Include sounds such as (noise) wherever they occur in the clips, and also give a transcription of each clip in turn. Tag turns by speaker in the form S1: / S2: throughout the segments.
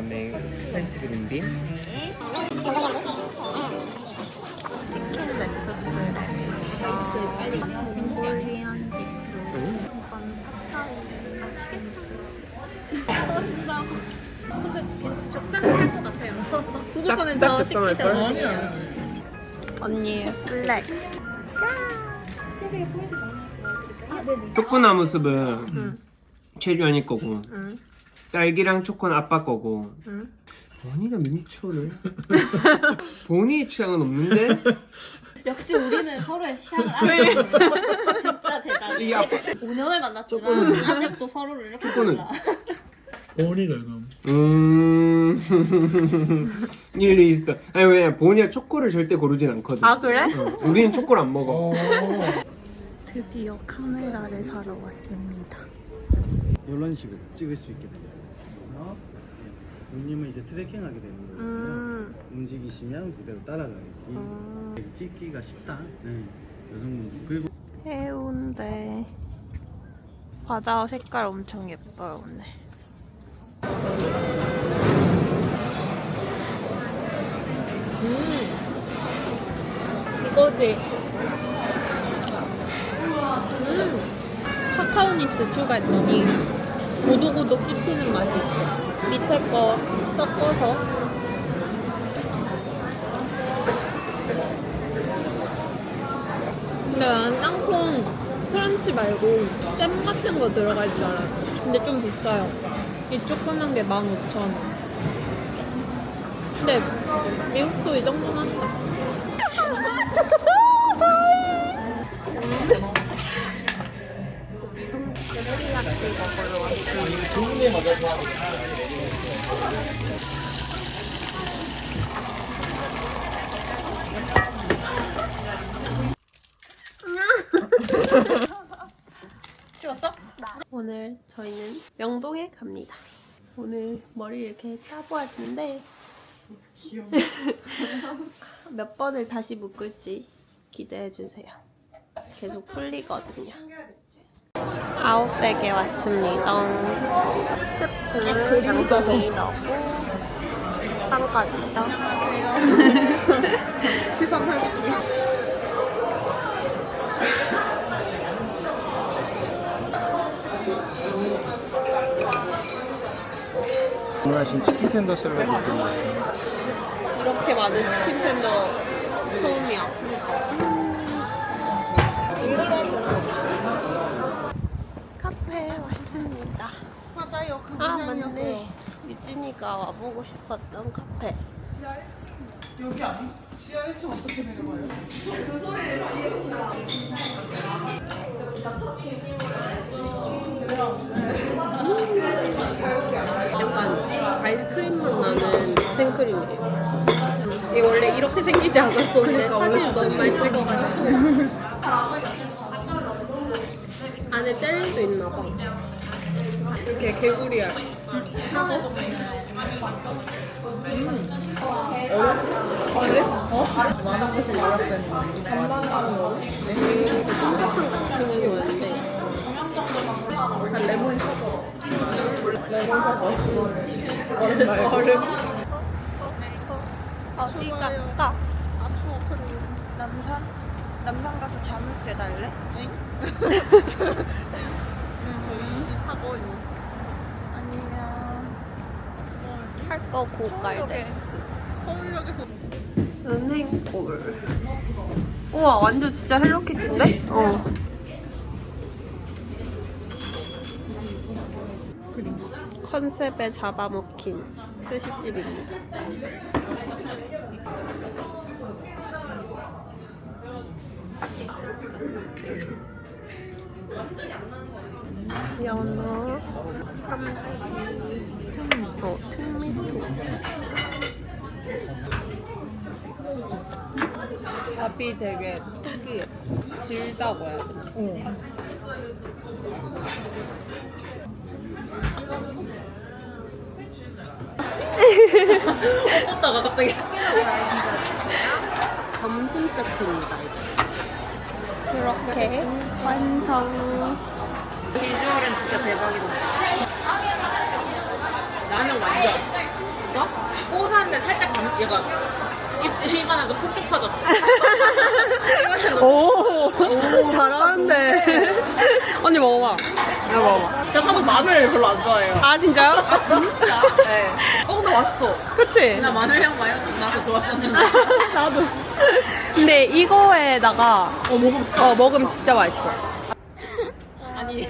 S1: 그다음에 스파이스 그린빈.
S2: 치킨 레터스를 콜리안
S1: 응?
S2: 이건 팟타이 맛있겠다 맛있다 근데 적당할 것 같아요 딱더
S1: 적당할
S2: 시키셔
S1: 걸?
S2: 언니 플렉스
S1: 초코나무 숲은
S2: 응.
S1: 최련이 거고
S2: 응.
S1: 딸기랑 초코는 아빠 거고
S2: 응.
S1: 본이가 민초를 본이의 취향은 없는데
S3: 역시 우리는 서로의 시향을 알아. 진짜 대단해.
S1: 이게 아빠
S3: 5년을 만났지만 아직도 서로를 이렇게
S1: 초코는?
S3: 몰라.
S4: 보니가 그럼
S1: 음 (laughs) 일리 있어 아니 왜 본이가 초코를 절대 고르진 않거든
S2: 아 그래?
S1: 어, 우리는 초코를 안 먹어
S2: 드디어 카메라를 사러 왔습니다
S5: 이런 식으로 찍을 수 있게 됩니다. 누님은 이제 트래킹하게 되는 거거든요.
S2: 음.
S5: 움직이시면 그대로 따라가기.
S2: 음.
S5: 찍기가 쉽다. 네. 여성분들 그리고
S2: 해운대 바다 색깔 엄청 예뻐요 오늘 음 이거지 음 카카오닙스 추가했더니 고독고독 씹히는 맛이 있어 밑에 거 섞어서 근데 나는 땅콩 크런치 말고 잼 같은 거 들어갈 줄 알았어. 근데 좀 비싸요. 이 조그만 게 15,000원. 근데 미국도 이 정도는 한다. 명동에 갑니다. 오늘 머리 이렇게 따보았는데 (laughs) 몇 번을 다시 묶을지 기대해 주세요. 계속 풀리거든요. 아웃백에 왔습니다. 스프 당근이 (laughs) 넣고 빵까지. (laughs) 시선 회복이.
S6: 주문 하신 치킨 텐더 샐러드 드리겠습니다.
S2: 이렇게 많은 치킨 텐더 처음이야. 카페에 왔습니다. 맞아요. 아 맞네. 유진이가 와보고 싶었던 카페. 약간 아이스크림 맛 나는 생크림이에요. 이게 원래 이렇게 생기지 않았었는데 사진을 너무 많이 찍어가지고 안에 젤리도 있나 봐. 이렇게 개구리야. 그래? 어? 어디 갈까? 남산? 남산 가서 자물쇠 달래? 응? 저희 사고요 아니면 할거 고갈데스 서울역에서 은행골. 우와 완전 진짜 헬로키티인데? 어. 컨셉에 잡아먹힌 스시집입니다 연어, 참치, (laughs) 어, 특미토. 밥이 되게 특이해. (laughs) 질다고 해야 되나? 어. 갑자기. 점심 세트입니다, 이게. 그렇게 완성. 비주얼은 진짜 대박이다. 나는 완전.
S7: 진짜? 꼬사는데 살짝 감, 얘가 입, 입안에서 폭죽 터졌어. (laughs)
S8: 오, 잘하는데. (laughs) 언니 먹어봐. 이거 먹어봐.
S7: 제가 사실 마늘 별로 안 좋아해요.
S8: 아, 진짜요?
S7: 아, 진짜? 네. 어, 근데 맛있어.
S8: 그치?
S7: 나 마늘 향 많이 나서 좋았었는데. (laughs)
S8: 나도. 근데 이거에다가
S7: 어, 먹으면 진짜.
S8: 어, 먹으면 진짜 맛있어.
S7: 아니.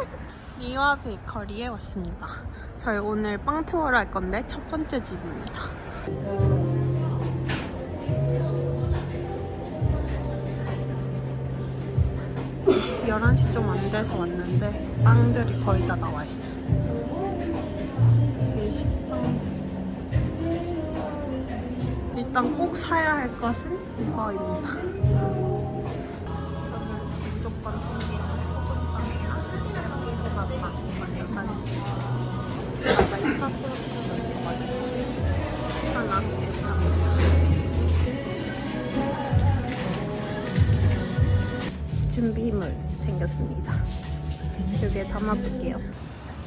S7: (laughs)
S8: 니와 베이커리에 왔습니다. 저희 오늘 빵 투어를 할 건데 첫 번째 집입니다. 열한 시 좀 안 돼서 왔는데 빵들이 거의 다 나와. 일식빵. 일단 꼭 사야 할 것은 이거입니다. 2차 소금빵 있어가지고 하나 일단 준비물 생겼습니다. 여기에 담아볼게요.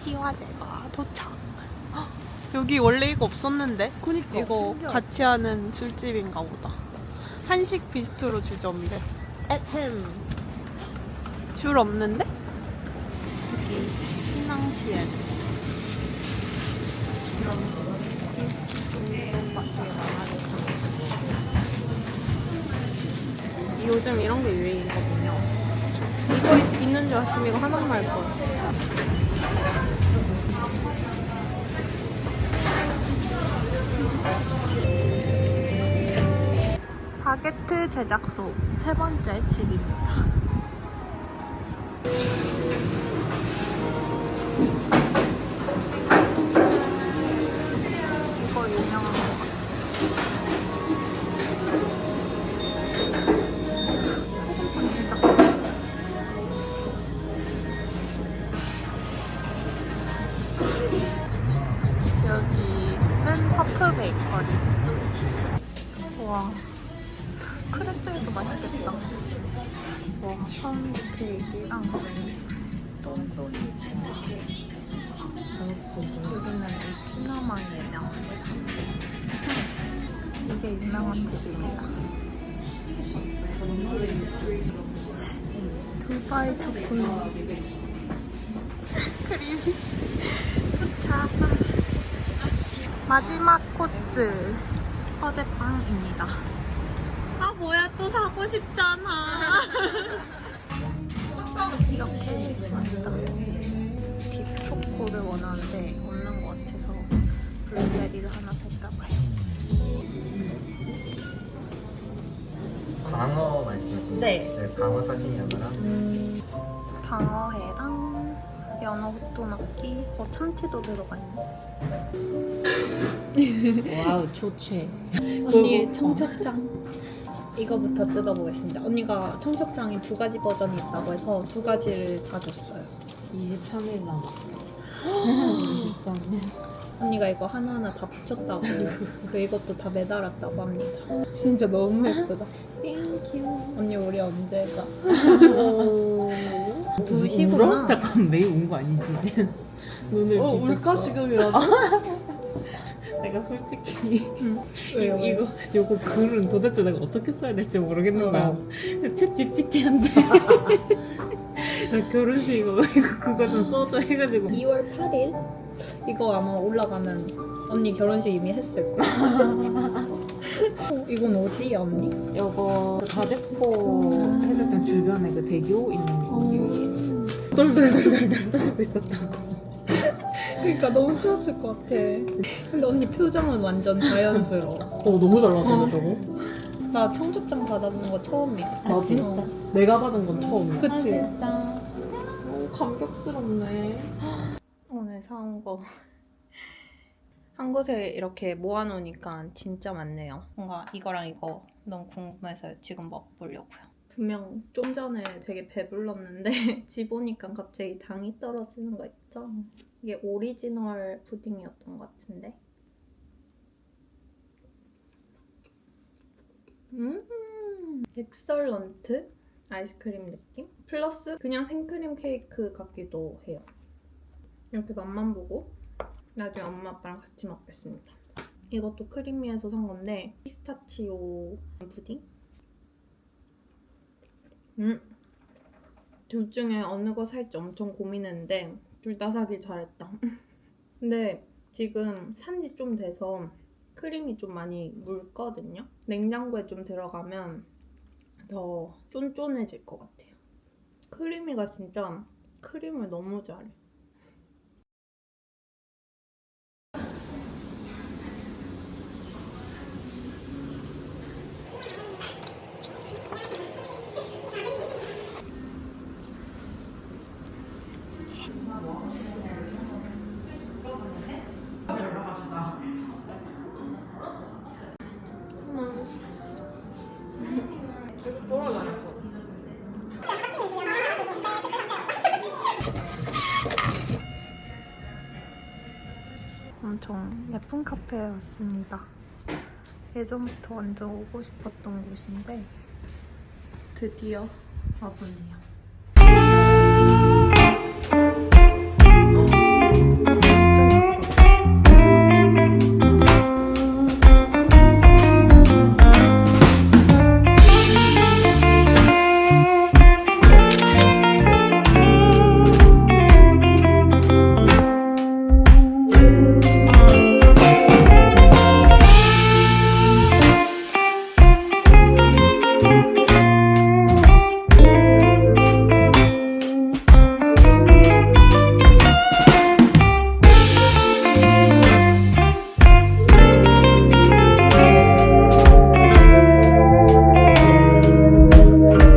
S8: 희화제가 도착. 헉, 여기 원래 이거 없었는데? 그니까. 이거 같이 하는 술집인가 보다. 한식 비스트로 주점이래. 에템. 줄 없는데? 여기 신앙시에. 요즘 이런 게 유행이거든요. 이거 있- 있는 줄 알았으면 이거 하나만 할 거예요. 바게트 제작소 세 번째 집입니다. 유명한 집입니다. 두바이 초콜릿 크림. 도착 마지막 코스. 어제빵입니다. 아 뭐야. 또 사고 싶잖아. 이렇게 있습니다 딥초코를 원하는데 없는 것 같아서 블루베리를 하나 봐요
S5: 방어 말씀하신
S8: 네.
S5: 네, 방어 사진 연어랑
S8: 방어회랑 연어 호또막기 어 참치도 들어가 있네
S7: 와우, 좋지.
S8: 언니의 청첩장 이거부터 뜯어보겠습니다 언니가 청첩장이 두 가지 버전이 있다고 해서 두 가지를 다 줬어요
S7: 23일 남았어. 23일.
S8: 언니가 이거 하나하나 다 붙였다고 그리고 이것도 다 매달았다고 합니다 진짜 너무 예쁘다 (laughs) 땡큐 언니 우리 언제 가? 두 시구나
S7: 잠깐 매일 온거 아니지? (laughs) 눈을
S3: 어, 울까 지금이라도? (laughs)
S7: 내가 솔직히
S8: 왜요?
S7: 이거 요거 글은 도대체 내가 어떻게 써야 될지 모르겠는 거야.
S8: 어.
S7: 챗 GPT한테 나 결혼식 이거 이거 그거 좀 써줘 해가지고
S8: 2월 8일 이거 아마 올라가면 언니 결혼식 이미 했을 거야 어, (laughs) 이건 어디야 언니?
S7: 요거 다대포 해수욕장 주변에 그 대교 있는 거기 덜덜덜덜덜 떨고 있었다고.
S8: 그러니까 너무 추웠을 것 같아 근데 언니 표정은 완전 자연스러워
S7: 어 너무 잘 나왔는데 저거?
S8: 나 청첩장 받아보는 거 처음이야
S7: 나 진짜
S8: 어.
S7: 내가 받은 건 처음이야.
S8: 그치?
S7: 너무 감격스럽네. (laughs)
S8: 오늘 사온 거. (laughs) 한 곳에 이렇게 모아놓으니까 진짜 많네요. 뭔가 이거랑 이거 너무 궁금해서 지금 먹어보려고요. 분명 좀 전에 되게 배불렀는데 (laughs) 집 오니까 갑자기 당이 떨어지는 거 있죠? 이게 오리지널 푸딩이었던 것 같은데. 음, 엑설런트 아이스크림 느낌? 플러스 그냥 생크림 케이크 같기도 해요. 이렇게 맛만 보고 나중에 엄마 아빠랑 같이 먹겠습니다. 이것도 크리미에서 산 건데 피스타치오 푸딩? 음! 둘 중에 어느 거 살지 엄청 고민했는데 둘 다 사길 잘했다. (laughs) 근데 지금 산 지 좀 돼서 크림이 좀 많이 묽거든요. 냉장고에 좀 들어가면 더 쫀쫀해질 것 같아요. 크리미가 진짜 크림을 너무 잘해. 엄청 예쁜 카페에 왔습니다. 예전부터 완전 오고 싶었던 곳인데 드디어 와보네요.